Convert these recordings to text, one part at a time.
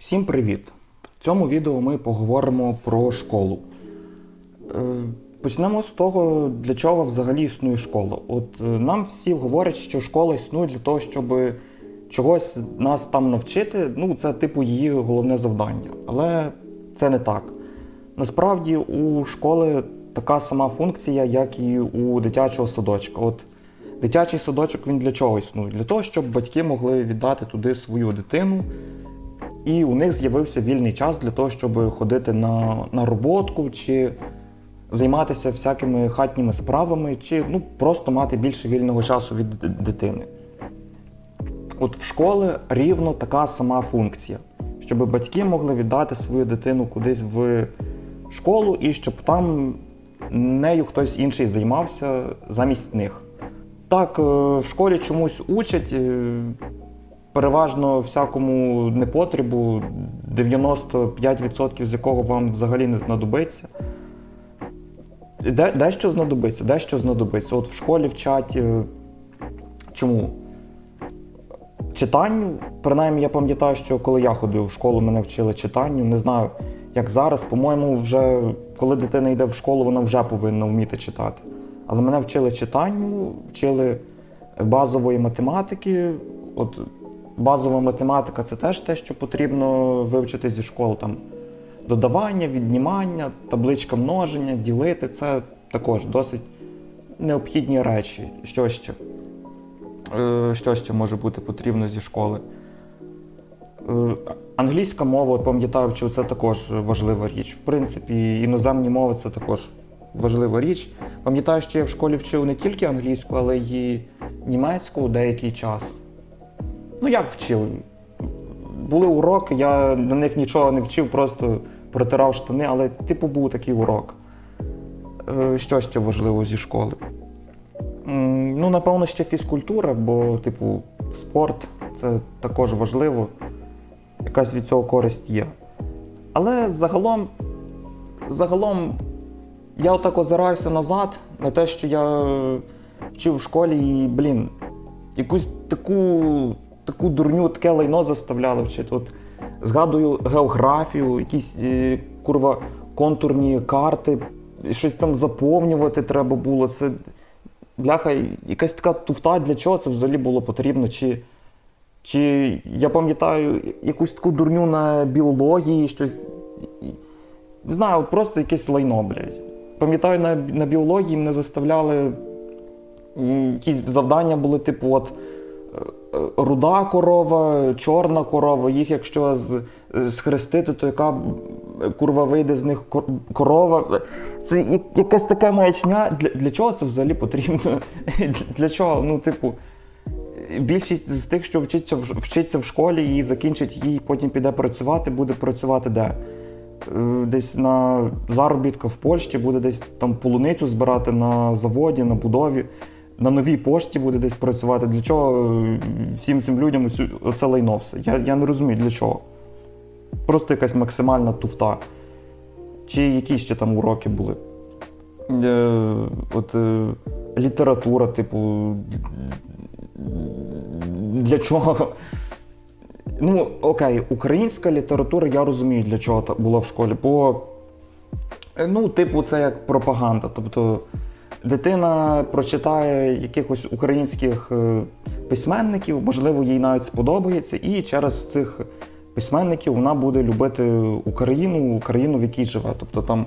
Всім привіт! В цьому відео ми поговоримо про школу. Е, Почнемо з того, для чого взагалі існує школа. От е, нам всі говорять, що школа існує для того, щоб чогось нас там навчити. Ну, це типу її головне завдання. Але це не так. Насправді у школи така сама функція, як і у дитячого садочка. От дитячий садочок він для чого існує? Для того, щоб батьки могли віддати туди свою дитину, і у них з'явився вільний час для того, щоб ходити на, на роботку чи займатися всякими хатніми справами, чи ну, просто мати більше вільного часу від дитини. От в школи рівно така сама функція, щоб батьки могли віддати свою дитину кудись в школу і щоб там нею хтось інший займався замість них. Так, е, в школі чомусь учать, е, переважно всякому непотребу, 95% з якого вам взагалі не знадобиться. Де, дещо знадобиться, дещо знадобиться. От в школі вчать. Чому? Читанню, принаймні, я пам'ятаю, що коли я ходив в школу, мене вчили читанню. Не знаю, як зараз. По-моєму, вже коли дитина йде в школу, вона вже повинна вміти читати. Але мене вчили читанню, вчили базової математики. От базова математика це теж те, що потрібно вивчити зі школи. Там додавання, віднімання, табличка множення, ділити це також досить необхідні речі. Що ще? Е, Що ще може бути потрібно зі школи? Е, Англійська мова, пам'ятаю, це також важлива річ. В принципі, іноземні мови це також важлива річ. Пам'ятаю, що я в школі вчив не тільки англійську, але й німецьку деякий час. Ну як вчив? Були уроки, я на них нічого не вчив, просто протирав штани, але типу був такий урок. Е, Що ще важливо зі школи? Ну, напевно, ще фізкультура, бо, типу, спорт це також важливо. Якась від цього користь є. Але загалом, загалом, я отак озирався назад на те, що я вчив в школі, і, блін, якусь таку, таку дурню, таке лайно заставляли вчити. От згадую географію, якісь е, курва контурні карти, щось там заповнювати треба було. Це бляха, якась така туфта, для чого це взагалі було потрібно? Чи, чи я пам'ятаю якусь таку дурню на біології, щось. Не знаю, просто якесь лайно, блядь. Пам'ятаю, на, на біології мене заставляли. Якісь завдання були, типу, от руда корова, чорна корова, їх якщо схрестити, то яка е, курва вийде з них корова. Це якась така маячня. Для, для чого це взагалі потрібно? Для чого? Ну, типу, більшість з тих, що вчиться, вчиться в школі і закінчить її, потім піде працювати, буде працювати де? Е, Десь на заробітках в Польщі, буде десь там полуницю збирати на заводі, на будові, на новій пошті буде десь працювати. Для чого е, всім цим людям оце лайно все? Я, я не розумію, для чого. Просто якась максимальна туфта. Чи які ще там уроки були? Е, от е, література, типу. Для чого? Ну, окей, українська література, я розумію, для чого було в школі. Бо, е, ну, типу, це як пропаганда. Тобто дитина прочитає якихось українських е, письменників, можливо, їй навіть сподобається, і через цих письменників вона буде любити Україну, Україну, в якій живе. Тобто там.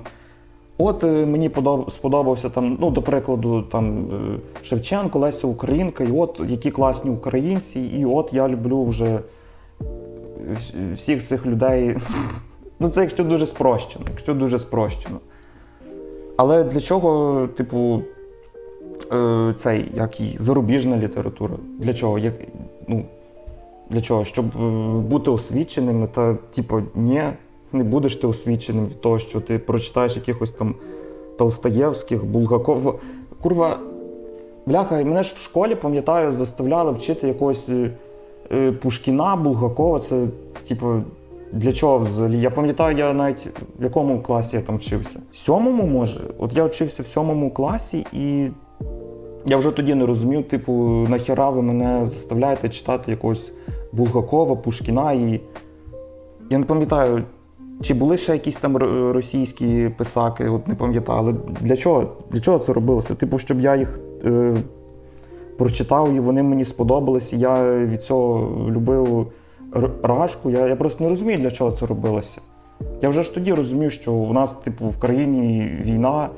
От е, мені сподобався там, ну, до прикладу, там е, Шевченко, Леся Українка, і от які класні українці, і от я люблю вже всіх цих людей. Ну, це якщо дуже спрощено, якщо дуже спрощено. Але для чого, типу, е, цей, як і зарубіжна література? Для чого? Як, ну, для чого? Щоб е, бути освіченими, та, типу, ні, не будеш ти освіченим від того, що ти прочитаєш якихось там Толстаєвських, Булгаков. Курва, бляха, мене ж в школі, пам'ятаю, заставляли вчити якогось е, Пушкіна, Булгакова. Це, типу, для чого взагалі? Я пам'ятаю, я навіть в якому класі я там вчився? В сьомому, може? От я вчився в сьомому класі і. Я вже тоді не розумів, типу, нахіра ви мене заставляєте читати якогось Булгакова, Пушкіна і Я не пам'ятаю, чи були ще якісь там російські писаки, от не пам'ятаю. Але для чого? Для чого це робилося? Типу, щоб я їх е, прочитав і вони мені сподобались, і я від цього любив р- рашку. Я, я просто не розумію, для чого це робилося. Я вже ж тоді розумів, що у нас, типу, в країні війна,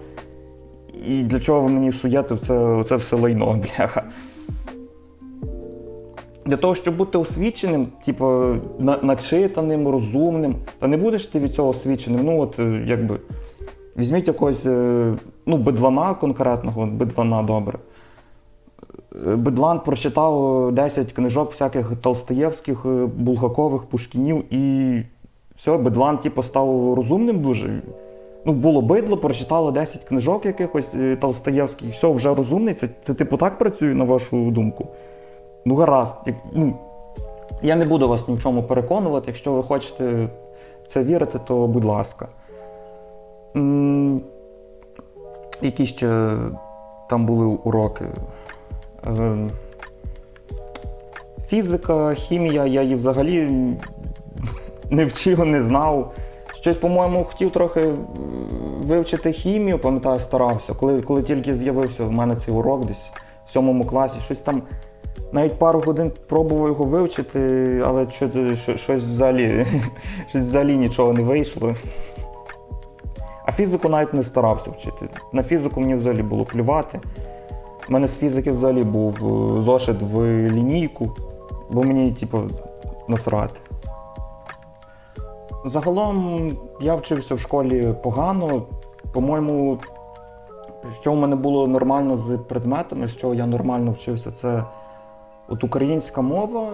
і для чого ви мені суєте все, це все лайно, бляха. Для того, щоб бути освіченим, типу, на- начитаним, розумним, та не будеш ти від цього освіченим. Ну, от якби візьміть якогось е, ну, бедлана конкретного, бедлана добре. Е, Бедлан прочитав 10 книжок всяких Толстоєвських, е, Булгакових, Пушкінів, і все, Бедлан, типу, став розумним дуже. Ну, було бидло, прочитало 10 книжок якихось е, Толстоєвських, все, вже розумний. Це, це типу так працює, на вашу думку? Ну, гаразд. Як, ну, я не буду вас ні в чому переконувати. Якщо ви хочете це вірити, то будь ласка. М, Які ще там були уроки? Ем, Фізика, хімія, я її взагалі не вчив, не знав. Щось, по-моєму, хотів трохи вивчити хімію, пам'ятаю, старався. Коли, коли тільки з'явився в мене цей урок десь в сьомому класі, щось там навіть пару годин пробував його вивчити, але що, що, щось взагалі, щось взагалі нічого не вийшло. А фізику навіть не старався вчити. На фізику мені взагалі було плювати. У мене з фізики взагалі був е, зошит в лінійку, бо мені, типу, насрати. Загалом я вчився в школі погано. По-моєму, що в мене було нормально з предметами, з чого я нормально вчився, це от українська мова.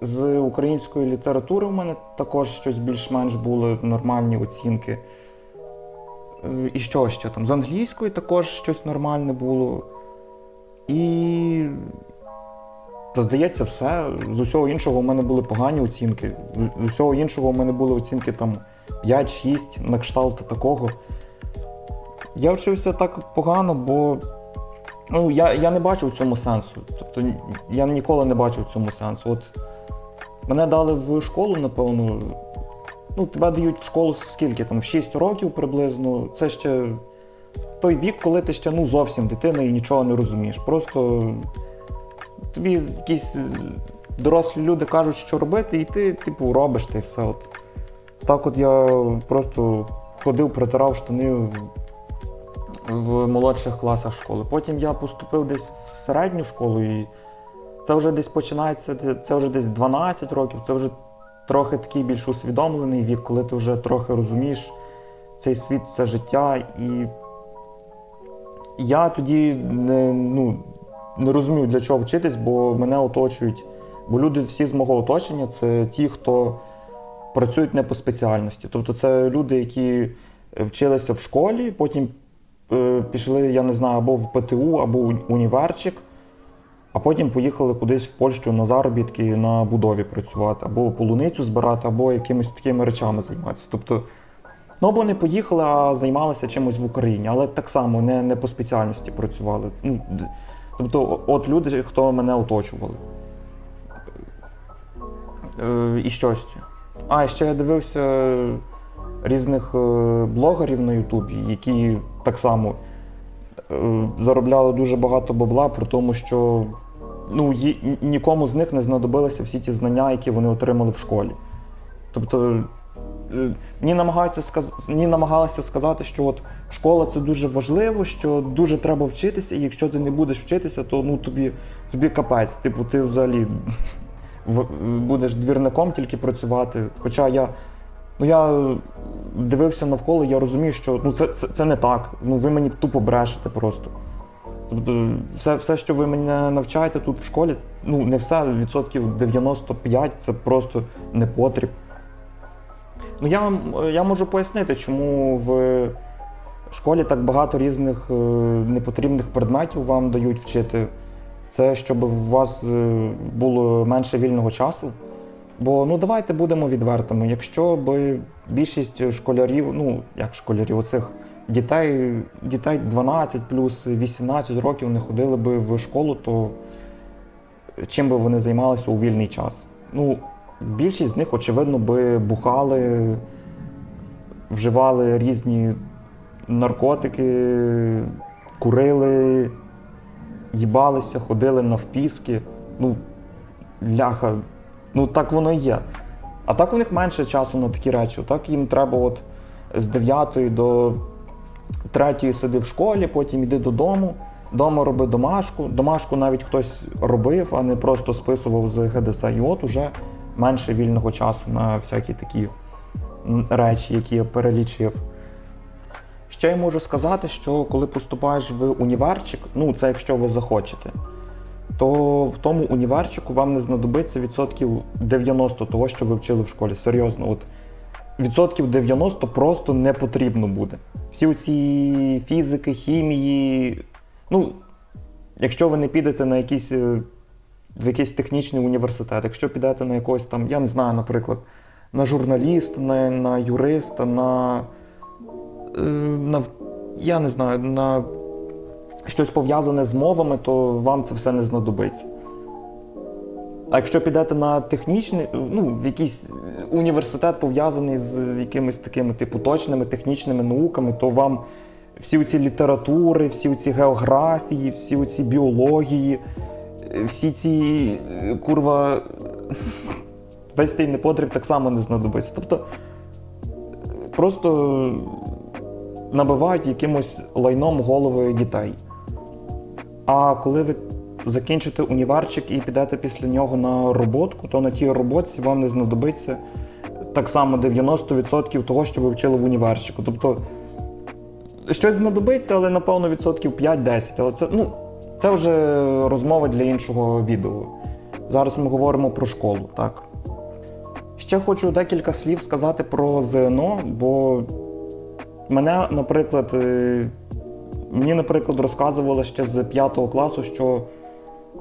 З української літератури в мене також щось більш-менш були нормальні оцінки. Е, І що ще там? З англійської також щось нормальне було. І. Та здається, все. З усього іншого у мене були погані оцінки. З- усього іншого у мене були оцінки там 5-6 на кшталт такого. Я вчився так погано, бо ну, я, я не бачив в цьому сенсу. Тобто я ніколи не бачив в цьому сенсу. От мене дали в школу, напевно. Ну, тебе дають в школу скільки там, в 6 років приблизно. Це ще той вік, коли ти ще ну, зовсім дитина і нічого не розумієш. Просто тобі якісь дорослі люди кажуть, що робити, і ти, типу, робиш ти все. От. Так от я просто ходив, притирав штани в молодших класах школи. Потім я поступив десь в середню школу, і це вже десь починається, це вже десь 12 років, це вже трохи такий більш усвідомлений вік, коли ти вже трохи розумієш цей світ, це життя. І я тоді не, ну, не розумів, для чого вчитись, бо мене оточують. Бо люди всі з мого оточення це ті, хто працюють не по спеціальності. Тобто це люди, які вчилися в школі, потім е, пішли, я не знаю, або в ПТУ, або в універчик, а потім поїхали кудись в Польщу на заробітки на будові працювати, або полуницю збирати, або якимись такими речами займатися. Тобто, ну або не поїхали, а займалися чимось в Україні, але так само не, не по спеціальності працювали. Ну, тобто, от люди, хто мене оточували. Е, і що ще? А, ще я дивився різних е, блогерів на Ютубі, які так само е, заробляли дуже багато бабла, при тому, що ну, ї- нікому з них не знадобилися всі ті знання, які вони отримали в школі. Тобто е, мені намагаються сказ... мені намагалися сказати, що от школа це дуже важливо, що дуже треба вчитися, і якщо ти не будеш вчитися, то ну, тобі, тобі капець. Типу, ти взагалі будеш двірником тільки працювати. Хоча я, ну, я дивився навколо, я розумію, що ну, це, це, це не так. Ну, ви мені тупо брешете просто. Тобто, все, все, що ви мене навчаєте тут в школі, ну не все, відсотків 95 це просто непотріб. Ну, я, вам- я можу пояснити, чому в школі так багато різних е, непотрібних предметів вам дають вчити. Це щоб у вас е, було менше вільного часу. Бо ну давайте будемо відвертими. Якщо би більшість школярів, ну як школярів, оцих дітей, дітей 12 плюс 18 років не ходили би в школу, то чим би вони займалися у вільний час? Ну, більшість з них, очевидно, би бухали, вживали різні наркотики, курили, їбалися, ходили навпіски. Ну, ляха, ну так воно і є. А так у них менше часу на такі речі. Так їм треба от з 9 до 3 сиди в школі, потім йди додому, дома роби домашку. Домашку навіть хтось робив, а не просто списував з ГДС. І от уже менше вільного часу на всякі такі речі, які я перелічив. Ще я можу сказати, що коли поступаєш в універчик, ну це якщо ви захочете, то в тому універчику вам не знадобиться відсотків 90 того, що ви вчили в школі. Серйозно, от відсотків 90 просто не потрібно буде. Всі ці фізики, хімії. Ну, якщо ви не підете на якийсь, е, в якийсь технічний університет, якщо підете на якогось там, я не знаю, наприклад, на журналіста, на, на юриста, на, е, на. Я не знаю, на щось пов'язане з мовами, то вам це все не знадобиться. А якщо підете на технічний, ну, в якийсь університет пов'язаний з якимись такими типу точними технічними науками, то вам всі ці літератури, всі ці географії, всі ці біології, всі ці е, курва, весь цей непотріб так само не знадобиться. Тобто просто набивають якимось лайном голови дітей. А коли ви закінчите універчик і підете після нього на роботку, то на тій роботці вам не знадобиться так само 90% того, що ви вчили в універчику. Тобто щось знадобиться, але напевно відсотків 5-10. Але це, ну, це вже розмова для іншого відео. Зараз ми говоримо про школу, так? Ще хочу декілька слів сказати про ЗНО, бо мене, наприклад, е, мені, наприклад, розказували ще з 5 класу, що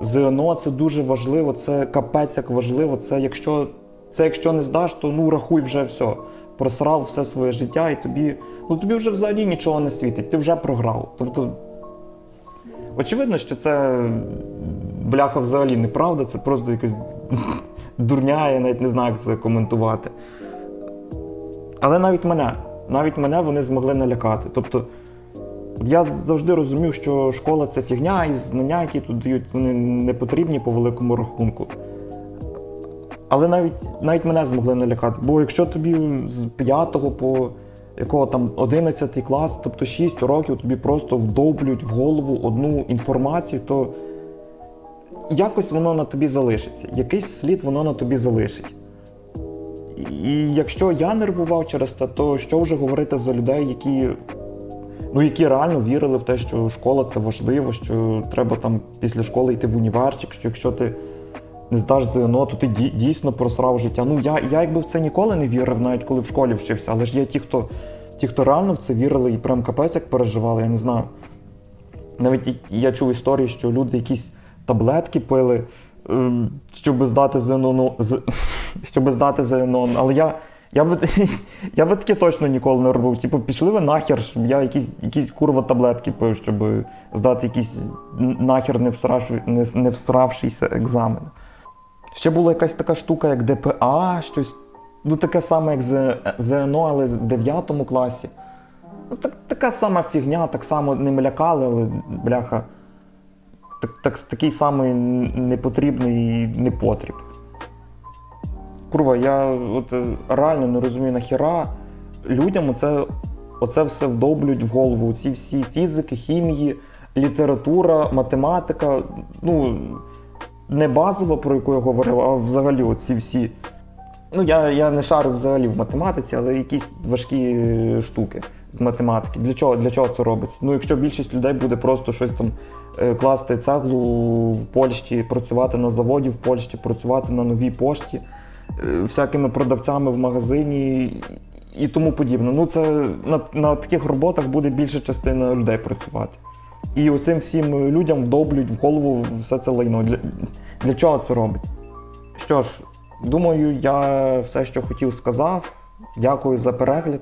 ЗНО це дуже важливо, це капець як важливо. Це якщо, це якщо не здаш, то ну рахуй вже все. Просрав все своє життя, і тобі, ну тобі вже взагалі нічого не світить, ти вже програв. Тобто, очевидно, що це бляха взагалі неправда, це просто якась дурня, я навіть не знаю, як це коментувати. Але навіть мене, навіть мене вони змогли налякати. Тобто, я завжди розумів, що школа це фігня, і знання, які тут дають, вони не потрібні по великому рахунку. Але навіть, навіть мене змогли налякати. Бо якщо тобі з 5 по якого там 11 клас, тобто 6 років тобі просто вдовблюють в голову одну інформацію, то якось воно на тобі залишиться. Якийсь слід воно на тобі залишить. І якщо я нервував через це, то що вже говорити за людей, які ну, які реально вірили в те, що школа це важливо, що треба там після школи йти в універчик, що якщо ти не здаш ЗНО, то ти дійсно просрав життя. Ну я, я якби в це ніколи не вірив, навіть коли в школі вчився, але ж є ті, хто, ті, хто реально в це вірили і прям капець як переживали, я не знаю. Навіть я чув історії, що люди якісь таблетки пили, ем, щоб здати ЗНО, ну, щоб здати ЗНО. Але я, я, би, я би таке точно ніколи не робив. Типу, пішли ви нахер, щоб я якісь, якісь курва таблетки пив, щоб здати якийсь нахер не, всраш, не, не всравшийся екзамен. Ще була якась така штука, як ДПА, щось. Ну, таке саме, як ЗНО, але в 9 класі. Ну, так, така сама фігня, так само не лякали, але бляха. Так, так, такий самий непотрібний непотріб. Курва, я от е, реально не розумію нахіра людям оце, оце все вдовблюють в голову. Ці всі фізики, хімії, література, математика. Ну, не базово, про яку я говорив, а взагалі оці всі. Ну, я, я не шарю взагалі в математиці, але якісь важкі е, штуки з математики. Для чого, для чого це робиться? Ну, якщо більшість людей буде просто щось там е, класти цеглу в Польщі, працювати на заводі в Польщі, працювати на новій пошті, всякими продавцями в магазині і тому подібне. Ну, це на, на таких роботах буде більша частина людей працювати. І оцим всім людям вдоблюють в голову все це лайно. Для, для чого це робиться? Що ж, думаю, я все, що хотів, сказав. Дякую за перегляд.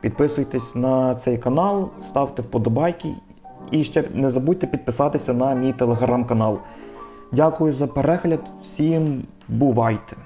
Підписуйтесь на цей канал, ставте вподобайки і ще не забудьте підписатися на мій телеграм-канал. Дякую за перегляд. Всім бувайте!